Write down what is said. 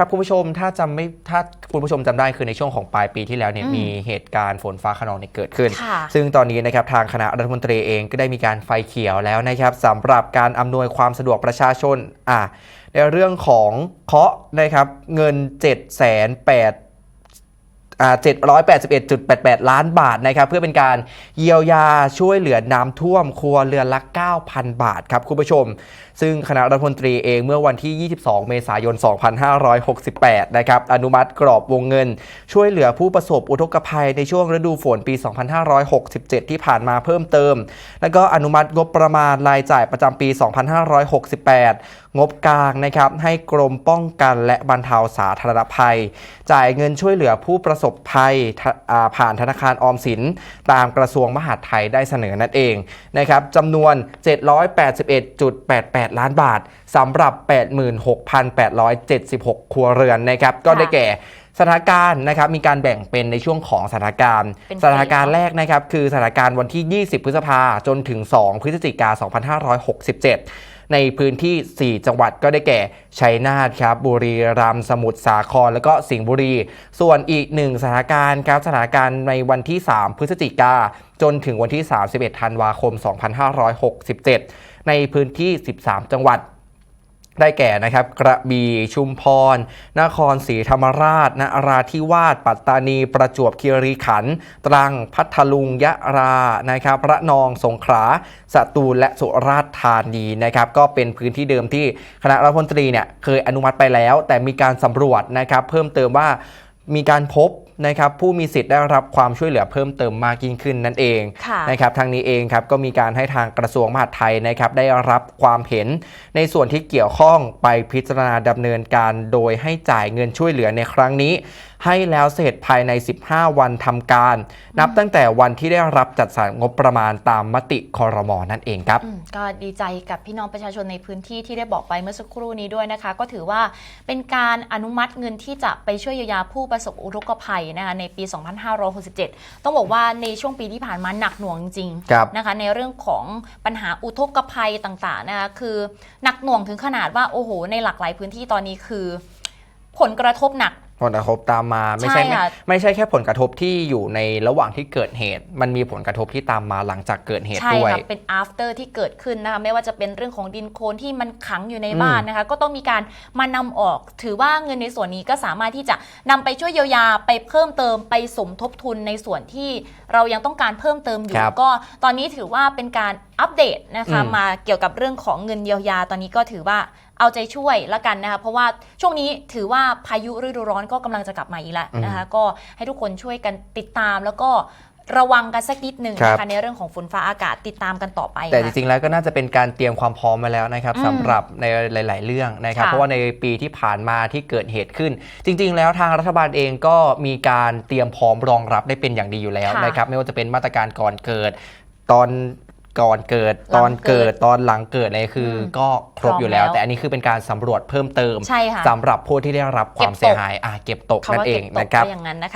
ครับคุณผู้ชมถ้าจำไม่ถ้าคุณผู้ชมจำได้คือในช่วงของปลายปีที่แล้วเนี่ยอืมมีเหตุการณ์ฝนฟ้าขนองเนี่ยเกิดขึ้น ค่ะซึ่งตอนนี้นะครับทางคณะรัฐมนตรีเองก็ได้มีการไฟเขียวแล้วนะครับสำหรับการอำนวยความสะดวกประชาชนอะในเรื่องของเคาะนะครับเงิน 7 8 0 0 0อ่า 781.88 ล้านบาทนะครับเพื่อเป็นการเยียวยาช่วยเหลือน้ำท่วมครัวเรือนละ 9,000 บาทครับคุณผู้ชม ซึ่งคณะรัฐมนตรีเองเมื่อวันที่ 22 เมษายน 2568 นะครับอนุมัติกรอบวงเงิน ช่วยเหลือผู้ประสบอุทกภัยในช่วงฤดูฝนปี 2567 ที่ผ่านมาเพิ่มเติม แล้วก็อนุมัติงบประมาณรายจ่ายประจำปี 2568 งบกลางนะครับให้กรมป้องกันและบรรเทาสาธารณภัย จ่ายเงินช่วยเหลือผู้ประสบภัยทะอ่าผ่านธนาคารออมสิน ตามกระทรวงมหาดไทยได้เสนอนั่นเองนะครับจำนวน 781.88 ล้านบาทสำหรับ 86,876 ครัวเรือนนะครับก็ได้แก่สถานการณ์นะครับมีการแบ่งเป็นในช่วงของสถานการณ์เป็นสถานการณ์แรกนะครับคือสถานการณ์วันที่ 20 พฤษภาจนถึง 2 พฤศจิกา2567 ในพื้นที่ 4 จังหวัดก็ได้แก่ชัยนาทครับบุรีรัมย์สมุทรสาคร แล้วก็สิงห์บุรี ส่วนอีกหนึ่งสถานการณ์ครับสถานการณ์ในวันที่ 3 พฤศจิกาจนถึงวันที่ 31 ธันวาคม 2567 ในพื้นที่ 13 จังหวัด ได้แก่นะครับกระบี่ชุมพร นครศรีธรรมราชนราธิวาสปัตตานี ประจวบคีรีขันธ์ตรังพัทลุงยะรานะครับระนองสงขลาสตูลและสุราษฎร์ธานีนะครับก็เป็นพื้นที่เดิมที่คณะรัฐมนตรีเนี่ยเคยอนุมัติไปแล้ว แต่มีการสำรวจนะครับเพิ่มเติมว่า มีการพบนะครับผู้มีสิทธิ์ได้รับความช่วยเหลือเพิ่มเติมมากยิ่งขึ้นนั่นเองค่ะนะครับทางนี้เองครับก็มีการให้ทางกระทรวงมหาดไทยนะครับได้รับความเห็นในส่วนที่เกี่ยวข้องไปพิจารณาดำเนินการ โดยให้จ่ายเงินช่วยเหลือในครั้งนี้ ให้แล้วเสร็จภายใน 15 วันทำการ นับตั้งแต่วันที่ได้รับจัดสรรงบประมาณตามมติคอรมอนั่นเองครับอืมก็ดีใจกับพี่น้องประชาชนในพื้นที่ที่ได้บอกไปเมื่อสักครู่นี้ด้วยนะคะ ก็ถือว่าเป็นการอนุมัติเงินที่จะไปช่วยเยียวยาผู้ประสบอุทกภัยนะคะในปี 2567 ต้องบอกว่าในช่วงปีที่ผ่านมาหนักหน่วงจริงๆครับนะคะในเรื่องของปัญหาอุทกภัยต่างๆนะคะคือหนักหน่วงถึงขนาดว่าโอ้โหในหลากหลายพื้นที่ตอนนี้คือ ผลกระทบหนัก ผลกระทบตามมาไม่ใช่ใช่ไม่ค่ะ ไม่ใช่แค่ผลกระทบที่อยู่ในระหว่างที่เกิดเหตุ มันมีผลกระทบที่ตามมาหลังจากเกิดเหตุใช่ด้วย ค่ะเป็น after ที่เกิดขึ้นนะคะไม่ว่าจะเป็นเรื่องของดินโคลนที่มันขังอยู่ในอืม บ้านนะคะ ก็ต้องมีการมานำออก ถือว่าเงินในส่วนนี้ก็สามารถที่จะนำไปช่วยเยียวยาไปเพิ่มเติมไปสมทบทุนในส่วนที่เรายังต้องการเพิ่มเติมอยู่ครับก็ตอนนี้ถือว่าเป็นการอัปเดตนะคะอืม มาเกี่ยวกับเรื่องของเงินเยียวยาตอนนี้ก็ถือว่า เอาใจช่วยละกันนะคะเพราะว่าช่วงนี้ถือว่าพายุฤดูร้อนก็กำลังจะกลับมาอีกแล้วนะคะก็ให้ทุกคนช่วยกันติดตามแล้วก็ระวังกันสักนิดหนึ่งครันะบคะในเรื่องของฝนฟ้าอากาศติดตามกันต่อไปแต่จค่ะริงๆ แล้วก็น่าจะเป็นการเตรียมความพร้อมมาแล้วนะครับอืมสำหรับในหลาย ๆ เรื่องนะครับค่ะเพราะว่าในปีที่ผ่านมาที่เกิดเหตุขึ้น จริง ๆ แล้วทางรัฐบาลเองก็มีการเตรียมพร้อมรองรับได้เป็นอย่างดีอยู่แล้วค่ะนะครับไม่ว่าจะเป็นมาตรการก่อนเกิด ตอน ก่อนเกิดหลังตอนเกิดเกิดตอนหลังเกิดอะไรคืออมก็ครบอยู่แล้ว พร้อมแล้วแต่อันนี้คือเป็นการสำรวจเพิ่มเติมใช่ค่ะ สำหรับผู้ที่ได้รับความเก็บตกเสียหายอะเก็บตกเขานั่ว่านเอเก็งบตกนะครับก็อย่างนั้นนะคะ